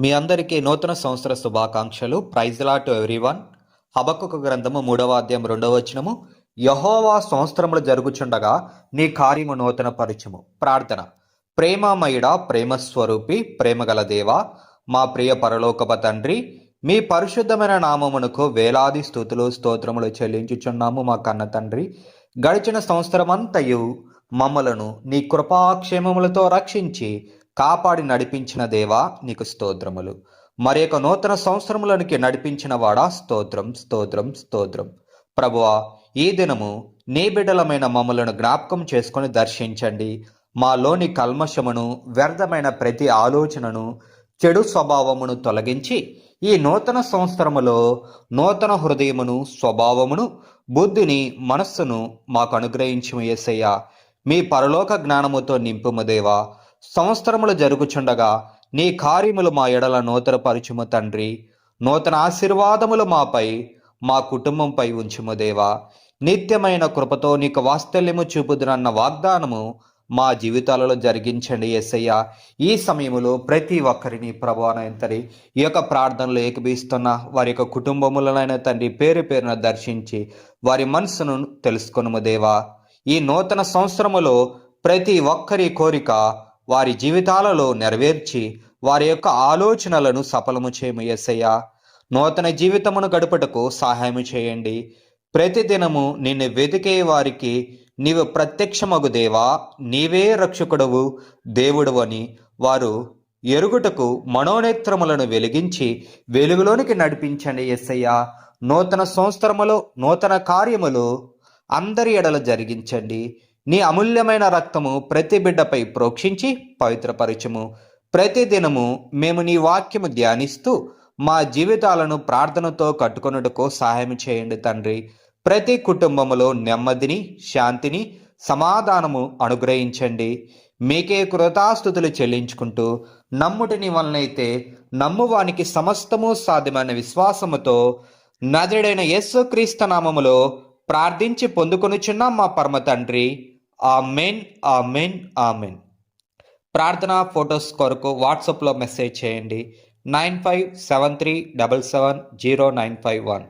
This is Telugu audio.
మీ అందరికీ నూతన సంవత్సర శుభాకాంక్షలు. Praise lot everyone. హబక్కుక గ్రంథము మూడవ అధ్యాయం రెండవ వచనము. యహోవా సంవత్సరములు జరుగుచుండగా నీ కార్యము నూతన పరిచయము ప్రార్థన. ప్రేమమయుడ ప్రేమ స్వరూపి ప్రేమగల దేవ మా ప్రియ పరలోకప తండ్రి మీ పరిశుద్ధమైన నామమునకు వేలాది స్థుతులు స్తోత్రములు చెల్లించుచున్నాము మా కన్న తండ్రి. గడిచిన సంవత్సరమంతయు మమ్మలను నీ కృపాక్షేమములతో రక్షించి కాపాడి నడిపించిన దేవా నీకు స్తోత్రములు. మరి యొక్క నూతన సంవత్సరములనికి నడిపించిన వాడా స్తోత్రం స్తోత్రం స్తోత్రం. ప్రభువా ఈ దినము నీ బిడ్డలమైన మమ్మలను జ్ఞాపకం చేసుకొని దర్శించండి. మాలోని కల్మషమును వ్యర్థమైన ప్రతి ఆలోచనను చెడు స్వభావమును తొలగించి ఈ నూతన సంవత్సరములో నూతన హృదయమును స్వభావమును బుద్ధిని మనస్సును మాకు అనుగ్రహించము ఏసయ్యా మీ పరలోక జ్ఞానముతో నింపుము దేవా. సంవత్సరములు జరుగుచుండగా నీ కార్యములు మా ఎడల నూతనపరుచుము తండ్రి. నూతన ఆశీర్వాదములు మాపై మా కుటుంబంపై ఉంచుము దేవా. నిత్యమైన కృపతో నీకు వాత్సల్యము చూపుదునన్న వాగ్దానము మా జీవితాలలో జరిగించండి ఎస్సయ్య ఈ సమయంలో ప్రతి ఒక్కరిని ప్రభావం తండ్రి ఈ యొక్క ప్రార్థనలు ఏకబీస్తున్న వారి యొక్క కుటుంబములనైనా తండ్రి పేరు పేరున దర్శించి వారి మనసును తెలుసుకొనుము దేవా. ఈ నూతన సంవత్సరములో ప్రతి ఒక్కరి కోరిక వారి జీవితాలలో నెరవేర్చి వారి యొక్క ఆలోచనలను సఫలము చేయము ఎస్సయ్య నూతన జీవితమును గడుపుటకు సహాయం చేయండి. ప్రతిదినము నిన్ను వెతికే వారికి నీవు ప్రత్యక్షమగు దేవా నీవే రక్షకుడవు దేవుడు అని వారు ఎరుగుటకు మనోనేత్రములను వెలిగించి వెలుగులోనికి నడిపించండి ఎస్సయ్య నూతన సంవత్సరములో నూతన కార్యములు అందరి ఎడల జరిగించండి. నీ అమూల్యమైన రక్తము ప్రతి బిడ్డపై ప్రోక్షించి పవిత్రపరచము. ప్రతి దినము మేము నీ వాక్యము ధ్యానిస్తూ మా జీవితాలను ప్రార్థనతో కట్టుకొనుటకు సహాయం చేయండి తండ్రి. ప్రతి కుటుంబములో నెమ్మదిని శాంతిని సమాధానము అనుగ్రహించండి. మీకే కృతాస్థుతులు చెల్లించుకుంటూ నమ్ముటిని వలనైతే నమ్మువానికి సమస్తము సాధ్యమైన విశ్వాసముతో నదుడైన యేసుక్రీస్తు నామములో ప్రార్థించి పొందుకొనుచున్నాం మా పరమ తండ్రి. Amen amen amen. ప్రార్థన ఫొటోస్ కొరకు వాట్సాప్లో మెసేజ్ చేయండి. Nine five seven three double seven zero nine five one.